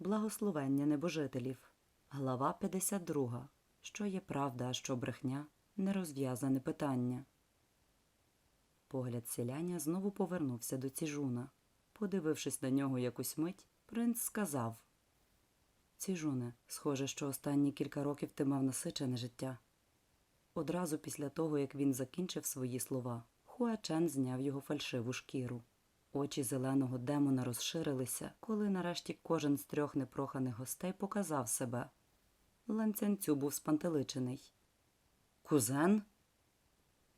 Благословення небожителів. Глава 52. Що є правда, а що брехня? Нерозв'язане питання. Погляд селяня знову повернувся до ціжуна. Подивившись на нього якусь мить, принц сказав Ціжуне, схоже, що останні кілька років ти мав насичене життя. Одразу після того, як він закінчив свої слова, Хуачен зняв його фальшиву шкіру. Очі зеленого демона розширилися, коли нарешті кожен з трьох непроханих гостей показав себе. Ланцянцю був спантеличений. Кузен?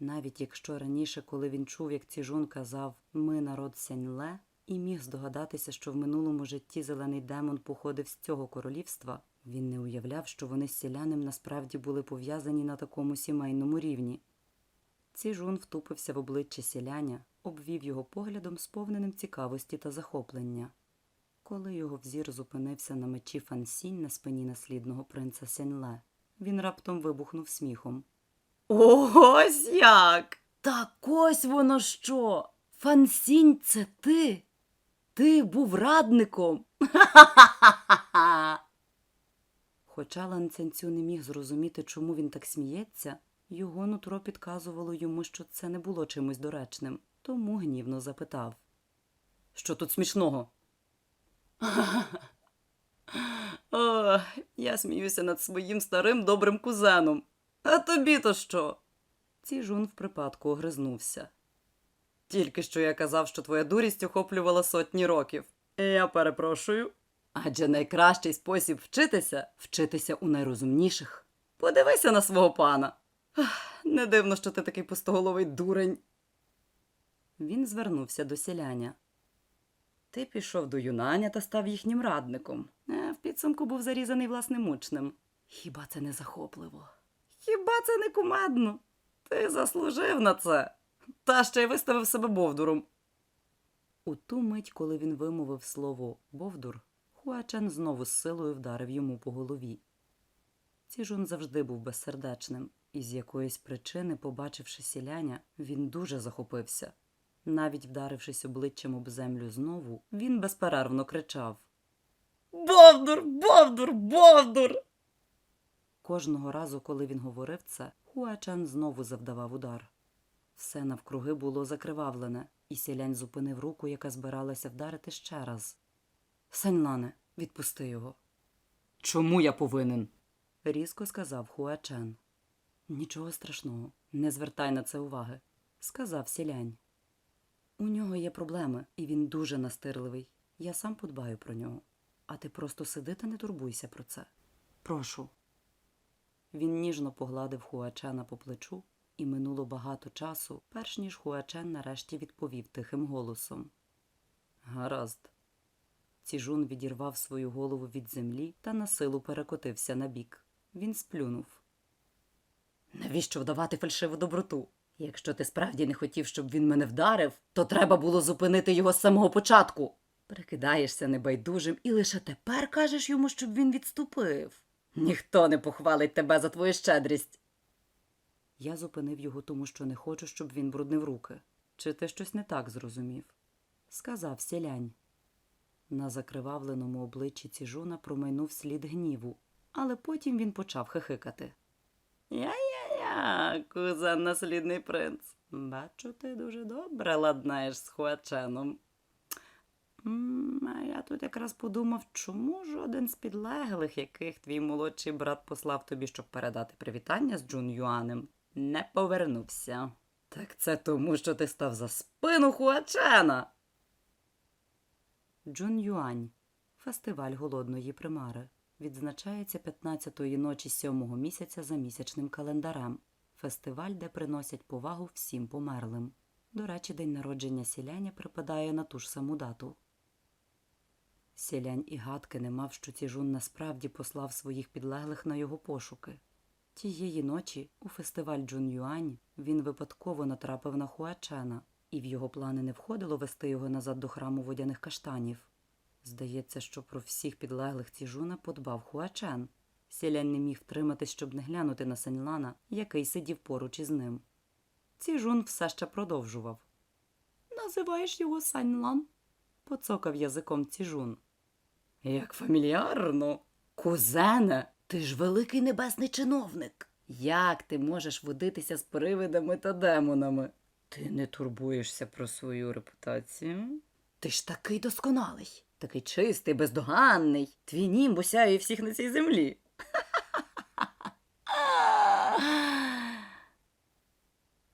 Навіть якщо раніше, коли він чув, як Ціжун казав Ми народ Сяньле, і міг здогадатися, що в минулому житті зелений демон походив з цього королівства, він не уявляв, що вони з селяним насправді були пов'язані на такому сімейному рівні. Ціжун втупився в обличчя селяня, обвів його поглядом, сповненим цікавості та захоплення. Коли його взір зупинився на мечі Фансінь на спині наслідного принца Сяньле, він раптом вибухнув сміхом. Ось як! Так ось воно що! Фансінь, це ти? Ти був радником. Ха-ха-ха-ха! Хоча ланцянцю не міг зрозуміти, чому він так сміється, його нутро підказувало йому, що це не було чимось доречним, тому гнівно запитав. Що тут смішного? О, я сміюся над своїм старим добрим кузеном. А тобі то що? Ціжун в припадку огризнувся. Тільки що я казав, що твоя дурість охоплювала сотні років. Я перепрошую. Адже найкращий спосіб вчитися вчитися у найрозумніших. Подивися на свого пана. Не дивно, що ти такий пустоголовий дурень. Він звернувся до селяня. Ти пішов до юнаня та став їхнім радником. Е, в підсумку був зарізаний власним учнем. Хіба це не захопливо? Хіба це не кумедно? Ти заслужив на це. Та ще й виставив себе Бовдуром. У ту мить, коли він вимовив слово Бовдур, Хуачен знову з силою вдарив йому по голові. Ціжун завжди був безсердечним, і з якоїсь причини, побачивши сіляня, він дуже захопився. Навіть вдарившись обличчям об землю знову, він безперервно кричав Бовдур, Бовдур, Бовдур. Кожного разу, коли він говорив це, Хуачан знову завдавав удар. Все навкруги було закривавлене, і сілянь зупинив руку, яка збиралася вдарити ще раз. Сеньлане, відпусти його. Чому я повинен? різко сказав Хуачен. Нічого страшного, не звертай на це уваги, сказав сілянь. У нього є проблеми, і він дуже настирливий. Я сам подбаю про нього. А ти просто сиди та не турбуйся про це. Прошу. Він ніжно погладив Хуачена по плечу, і минуло багато часу, перш ніж Хуачен нарешті відповів тихим голосом. Гаразд. Ціжун відірвав свою голову від землі та на силу перекотився на бік. Він сплюнув. Навіщо вдавати фальшиву доброту? Якщо ти справді не хотів, щоб він мене вдарив, то треба було зупинити його з самого початку. Прикидаєшся небайдужим і лише тепер кажеш йому, щоб він відступив. Ніхто не похвалить тебе за твою щедрість. Я зупинив його, тому що не хочу, щоб він бруднив руки. Чи ти щось не так зрозумів? сказав сілянь. На закривавленому обличчі ціжуна промайнув слід гніву, але потім він почав хихикати. Кузен наслідний принц. Бачу, ти дуже добре ладнаєш з Хуаченом. А я тут якраз подумав, чому жоден з підлеглих, яких твій молодший брат послав тобі, щоб передати привітання з Джун Юанем, не повернувся. Так це тому, що ти став за спину Хуачена. Джун Юань фестиваль голодної примари. Відзначається 15-ї ночі сьомого місяця за місячним календарем. Фестиваль, де приносять повагу всім померлим. До речі, день народження сіляня припадає на ту ж саму дату. Сілянь і гадки не мав, що Ціжун насправді послав своїх підлеглих на його пошуки. Тієї ночі у фестиваль Джун Юань він випадково натрапив на Хуачена, і в його плани не входило вести його назад до храму водяних каштанів. Здається, що про всіх підлеглих Ціжуна подбав Хуачен. Сілянь не міг втриматись, щоб не глянути на Сеньлана, який сидів поруч із ним. Ціжун все ще продовжував. Називаєш його Саньлан? поцокав язиком Ціжун. Як фамільярно. Кузене, ти ж великий небесний чиновник. Як ти можеш водитися з привидами та демонами? Ти не турбуєшся про свою репутацію? Ти ж такий досконалий, такий чистий, бездоганний. Твій німб осяює всіх на цій землі.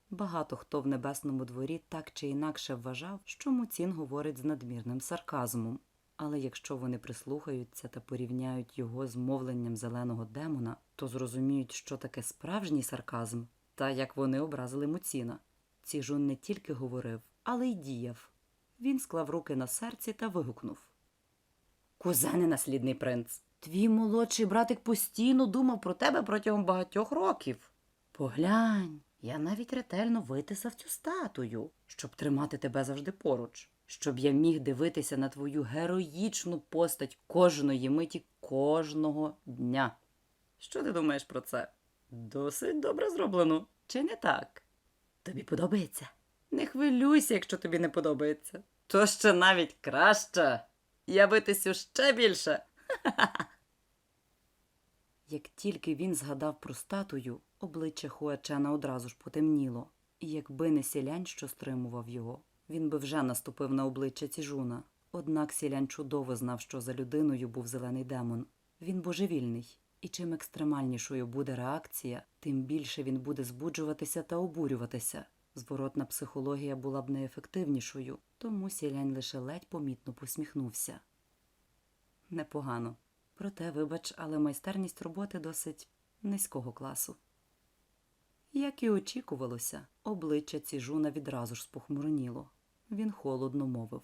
Багато хто в небесному дворі так чи інакше вважав, що Муцін говорить з надмірним сарказмом. Але якщо вони прислухаються та порівняють його з мовленням зеленого демона, то зрозуміють, що таке справжній сарказм, та як вони образили Муціна. Ціжун не тільки говорив, але й діяв. Він склав руки на серці та вигукнув. Кузене наслідний принц, твій молодший братик постійно думав про тебе протягом багатьох років. Поглянь, я навіть ретельно витисав цю статую, щоб тримати тебе завжди поруч, щоб я міг дивитися на твою героїчну постать кожної миті кожного дня. Що ти думаєш про це? Досить добре зроблено, чи не так? Тобі подобається? Не хвилюйся, якщо тобі не подобається. То ще навіть краще. Я витисю ще більше. Як тільки він згадав про статую, обличчя Хуачена одразу ж потемніло, і якби не сілянь, що стримував його, він би вже наступив на обличчя Ціжуна. Однак сілянь чудово знав, що за людиною був зелений демон. Він божевільний, і чим екстремальнішою буде реакція, тим більше він буде збуджуватися та обурюватися. Зворотна психологія була б неефективнішою, тому сілянь лише ледь помітно посміхнувся. Непогано. Проте, вибач, але майстерність роботи досить низького класу. Як і очікувалося, обличчя Ціжуна відразу ж спохмурніло. Він холодно мовив.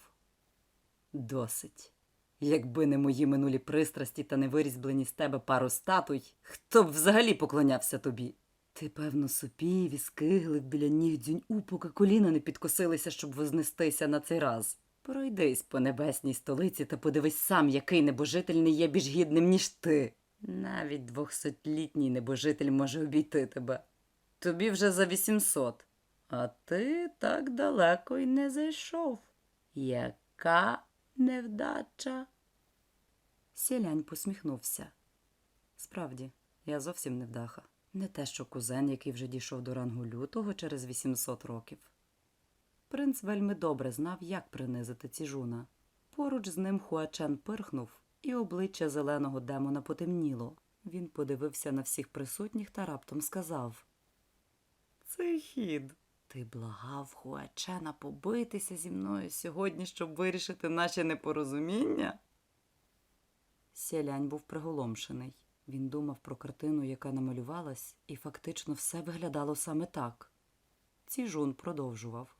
Досить. Якби не мої минулі пристрасті та не вирізблені з тебе пару статуй, хто б взагалі поклонявся тобі? Ти, певно, супів і скиглив біля ніг дзюнь-у, поки коліна не підкосилися, щоб вознестися на цей раз. Пройдись по небесній столиці та подивись сам, який небожитель не є більш гідним, ніж ти. Навіть двохсотлітній небожитель може обійти тебе. Тобі вже за вісімсот. А ти так далеко й не зайшов. Яка невдача? Сілянь посміхнувся. Справді, я зовсім невдаха. Не те, що кузен, який вже дійшов до рангу лютого через 800 років. Принц вельми добре знав, як принизити ціжуна. Поруч з ним Хуачен пирхнув, і обличчя зеленого демона потемніло. Він подивився на всіх присутніх та раптом сказав: Цей хід. Ти благав Хуачена побитися зі мною сьогодні, щоб вирішити наші непорозуміння? Сялянь був приголомшений. Він думав про картину, яка намалювалась, і фактично все виглядало саме так. Ціжун продовжував.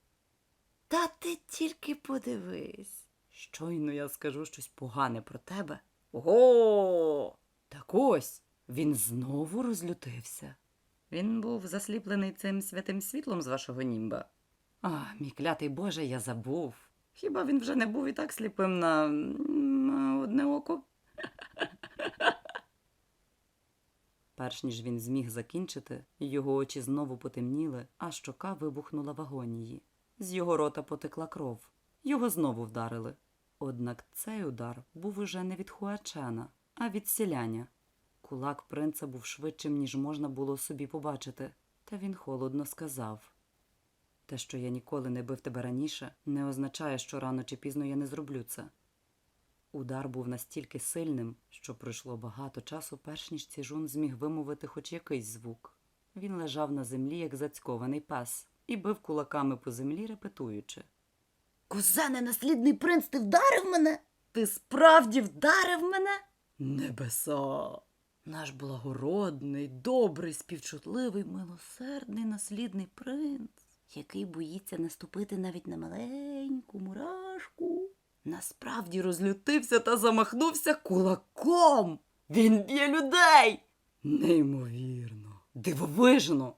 Та ти тільки подивись. Щойно я скажу щось погане про тебе. Ого! Так ось він знову розлютився. Він був засліплений цим святим світлом з вашого німба. А, мій клятий Боже, я забув. Хіба він вже не був і так сліпим на, на одне око? Перш ніж він зміг закінчити, його очі знову потемніли, а щока вибухнула в агонії. З його рота потекла кров. Його знову вдарили. Однак цей удар був уже не від Хуачена, а від селяня. Кулак принца був швидшим, ніж можна було собі побачити, та він холодно сказав те, що я ніколи не бив тебе раніше, не означає, що рано чи пізно я не зроблю це. Удар був настільки сильним, що пройшло багато часу, перш ніж Ціжун зміг вимовити хоч якийсь звук. Він лежав на землі, як зацькований пес, і бив кулаками по землі, репетуючи. Кузене, наслідний принц, ти вдарив мене? Ти справді вдарив мене? Небеса. Наш благородний, добрий, співчутливий, милосердний наслідний принц, який боїться наступити навіть на маленьку мурашку, насправді розлютився та замахнувся кулаком. Він б'є людей. Неймовірно, дивовижно.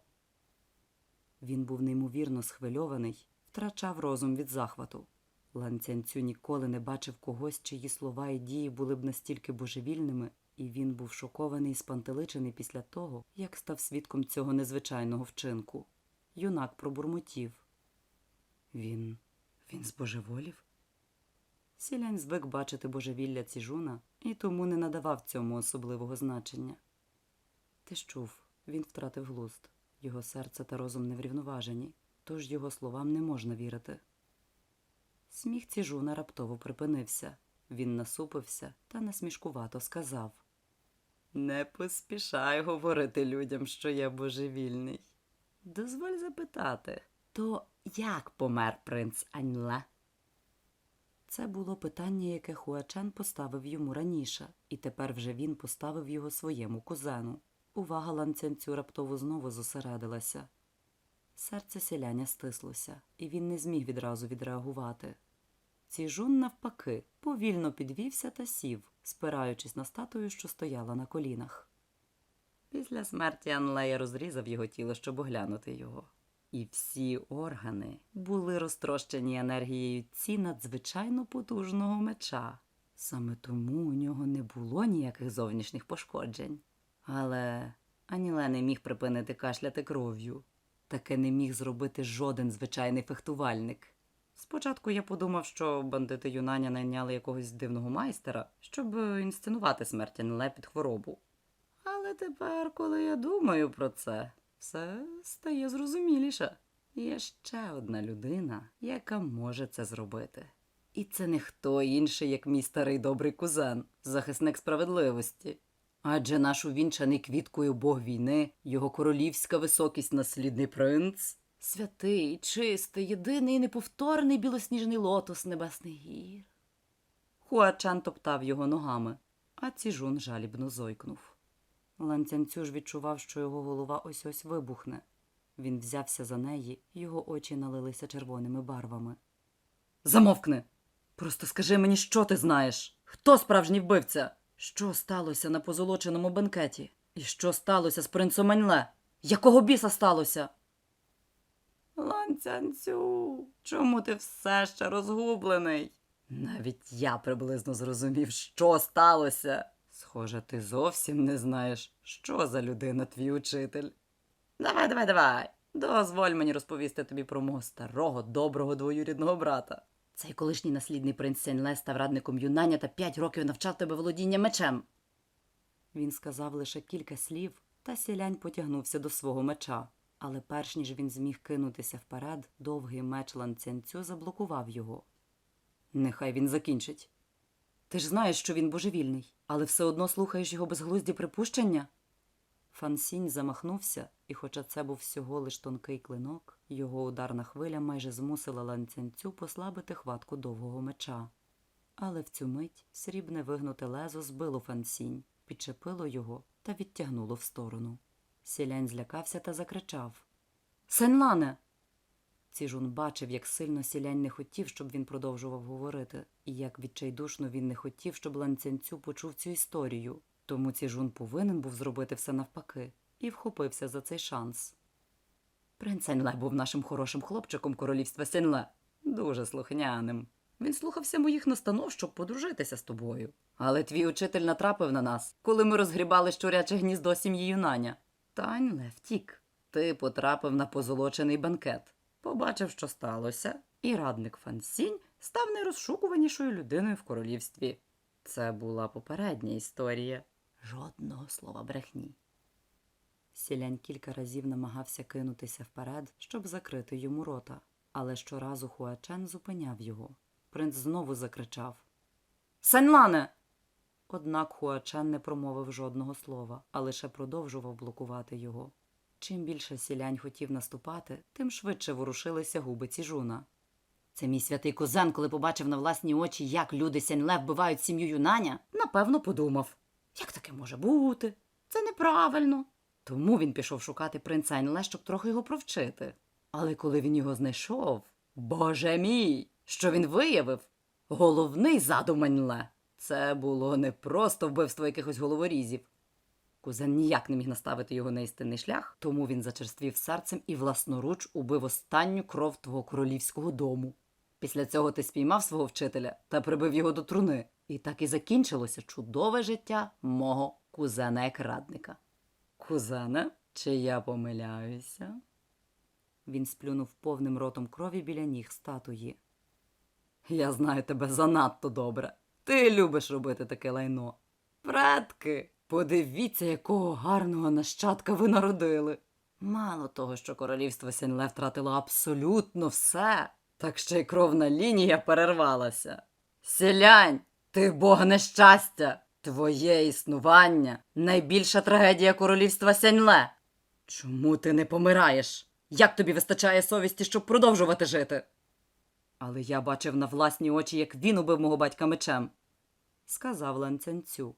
Він був неймовірно схвильований, втрачав розум від захвату. Ланцянцю ніколи не бачив когось, чиї слова і дії були б настільки божевільними, і він був шокований і спантеличений після того, як став свідком цього незвичайного вчинку. Юнак пробурмотів. Він. він збожеволів? Сілянь звик бачити божевілля ціжуна і тому не надавав цьому особливого значення. Ти ж чув, він втратив глузд. Його серце та розум не врівноважені, тож його словам не можна вірити. Сміх ціжуна раптово припинився. Він насупився та насмішкувато сказав Не поспішай говорити людям, що я божевільний. Дозволь запитати, то як помер принц Аньле? Це було питання, яке Хуачен поставив йому раніше, і тепер вже він поставив його своєму кузену. Увага ланцянцю раптово знову зосередилася. Серце селяня стислося, і він не зміг відразу відреагувати. Ціжун, навпаки, повільно підвівся та сів, спираючись на статую, що стояла на колінах. Після смерті Анлея розрізав його тіло, щоб оглянути його. І всі органи були розтрощені енергією ці надзвичайно потужного меча. Саме тому у нього не було ніяких зовнішніх пошкоджень. Але Аніле не міг припинити кашляти кров'ю. Таке не міг зробити жоден звичайний фехтувальник. Спочатку я подумав, що бандити Юнаня найняли якогось дивного майстера, щоб інсценувати смерть Аніле під хворобу. Але тепер, коли я думаю про це, все стає зрозуміліше. Є ще одна людина, яка може це зробити. І це не хто інший, як мій старий добрий кузен, захисник справедливості. Адже наш увінчаний квіткою бог війни, його королівська високість наслідний принц, святий, чистий, єдиний і неповторний білосніжний лотос небесних гір. Хуачан топтав його ногами, а ціжун жалібно зойкнув. Ланцянцю ж відчував, що його голова ось ось вибухне. Він взявся за неї, його очі налилися червоними барвами. Замовкни! Просто скажи мені, що ти знаєш? Хто справжній вбивця? Що сталося на позолоченому бенкеті? І що сталося з принцем Маньле? Якого біса сталося? Ланцянцю, чому ти все ще розгублений? Навіть я приблизно зрозумів, що сталося. Схоже, ти зовсім не знаєш, що за людина твій учитель. Давай, давай, давай. Дозволь мені розповісти тобі про мого старого, доброго двоюрідного брата. Цей колишній наслідний принц Сеньле став радником юнання та п'ять років навчав тебе володіння мечем. Він сказав лише кілька слів, та сілянь потягнувся до свого меча. Але перш ніж він зміг кинутися вперед, довгий меч ланцянцю заблокував його. Нехай він закінчить. Ти ж знаєш, що він божевільний, але все одно слухаєш його безглузді припущення. Фансінь замахнувся, і, хоча це був всього лиш тонкий клинок, його ударна хвиля майже змусила ланцянцю послабити хватку довгого меча. Але в цю мить срібне вигнуте лезо збило фансінь, підчепило його та відтягнуло в сторону. Сілянь злякався та закричав Сенлане. Ціжун бачив, як сильно сілянь не хотів, щоб він продовжував говорити, і як відчайдушно він не хотів, щоб ланцянцю почув цю історію. Тому Ціжун повинен був зробити все навпаки і вхопився за цей шанс. Принц Сенле був нашим хорошим хлопчиком королівства Сенле, дуже слухняним. Він слухався моїх настанов, щоб подружитися з тобою. Але твій учитель натрапив на нас, коли ми розгрібали щуряче гніздо сім'ї Юнаня. Таньле втік. Ти потрапив на позолочений банкет, побачив, що сталося, і радник Фансінь став найрозшукуванішою людиною в королівстві. Це була попередня історія. Жодного слова брехні. Сілянь кілька разів намагався кинутися вперед, щоб закрити йому рота, але щоразу Хуачен зупиняв його. Принц знову закричав Саньлане! Однак Хуачен не промовив жодного слова, а лише продовжував блокувати його. Чим більше сілянь хотів наступати, тим швидше ворушилися губи ціжуна. Це мій святий кузен, коли побачив на власні очі, як люди Сяньле вбивають сім'ю юнаня, напевно, подумав як таке може бути? Це неправильно. Тому він пішов шукати принца Аньле, щоб трохи його провчити. Але коли він його знайшов, боже мій, що він виявив? Головний задум Аньле. Це було не просто вбивство якихось головорізів. Кузен ніяк не міг наставити його на істинний шлях, тому він зачерствів серцем і власноруч убив останню кров твого королівського дому. Після цього ти спіймав свого вчителя та прибив його до труни. І так і закінчилося чудове життя мого кузена як радника. Кузене, чи я помиляюся? Він сплюнув повним ротом крові біля ніг статуї. Я знаю тебе занадто добре. Ти любиш робити таке лайно. Предки, подивіться, якого гарного нащадка ви народили. Мало того, що королівство Сінле втратило абсолютно все, так ще й кровна лінія перервалася. Сілянь, ти бог нещастя! Твоє існування найбільша трагедія королівства Сяньле. Чому ти не помираєш? Як тобі вистачає совісті, щоб продовжувати жити? Але я бачив на власні очі, як він убив мого батька мечем, сказав Лан Цянцю.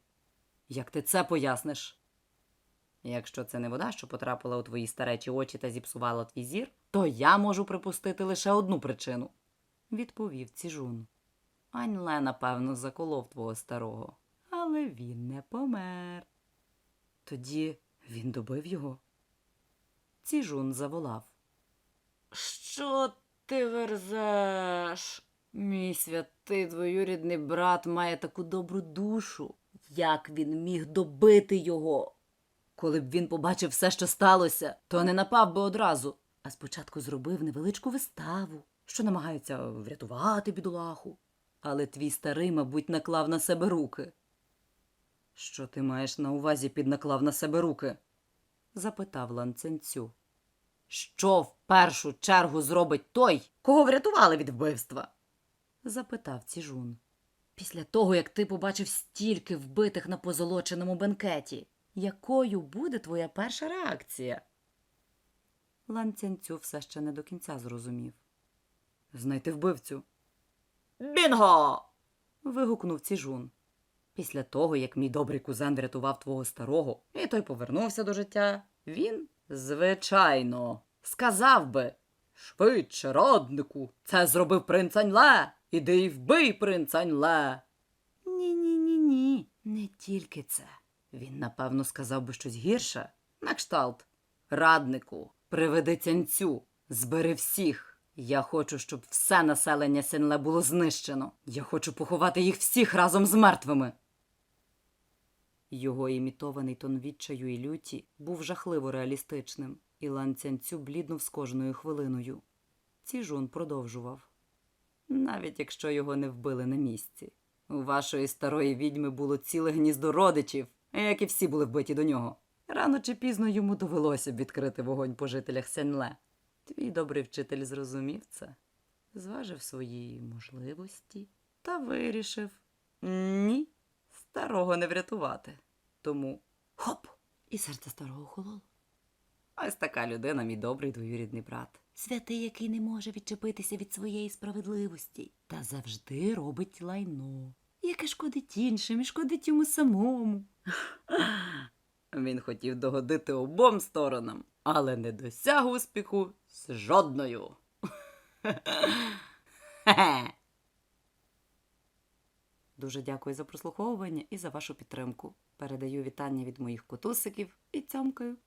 Як ти це поясниш? Якщо це не вода, що потрапила у твої старечі очі та зіпсувала твій зір, то я можу припустити лише одну причину, відповів Ціжун. Аньле, напевно, заколов твого старого, але він не помер. Тоді він добив його. Ціжун заволав. Що ти верзеш? Мій святий двоюрідний брат має таку добру душу. Як він міг добити його? Коли б він побачив все, що сталося, то не напав би одразу, а спочатку зробив невеличку виставу, що намагається врятувати бідолаху. Але твій старий, мабуть, наклав на себе руки. Що ти маєш на увазі під наклав на себе руки? запитав ланценцю. Що в першу чергу зробить той, кого врятували від вбивства? запитав Ціжун. Після того, як ти побачив стільки вбитих на позолоченому бенкеті, якою буде твоя перша реакція? Лан Цянцю все ще не до кінця зрозумів. Знайти вбивцю. Бінго. вигукнув Ціжун. Після того, як мій добрий кузен врятував твого старого, і той повернувся до життя, він, звичайно, сказав би Швидше, раднику, це зробив принц Аньле. Іди й вбий принц Аньле. Ні, ні, ні, ні. Не тільки це. Він, напевно, сказав би щось гірше. На кшталт. Раднику, приведи цянцю, збери всіх. Я хочу, щоб все населення Сінле було знищено. Я хочу поховати їх всіх разом з мертвими. Його імітований тон відчаю і люті був жахливо реалістичним, і Лан Цянцю бліднув з кожною хвилиною. Ціжун продовжував. Навіть якщо його не вбили на місці. У вашої старої відьми було ціле гніздо родичів, як і всі були вбиті до нього. Рано чи пізно йому довелося б відкрити вогонь по жителях Сенле. Твій добрий вчитель зрозумів це, зважив свої можливості та вирішив ні, старого не врятувати. Тому хоп! І серце старого охололо. Ось така людина, мій добрий двоюрідний брат. Святий, який не може відчепитися від своєї справедливості, та завжди робить лайно, яке шкодить іншим і шкодить йому самому. Він хотів догодити обом сторонам, але не досяг успіху з жодною. Дуже дякую за прослуховування і за вашу підтримку. Передаю вітання від моїх котусиків і цьомкаю.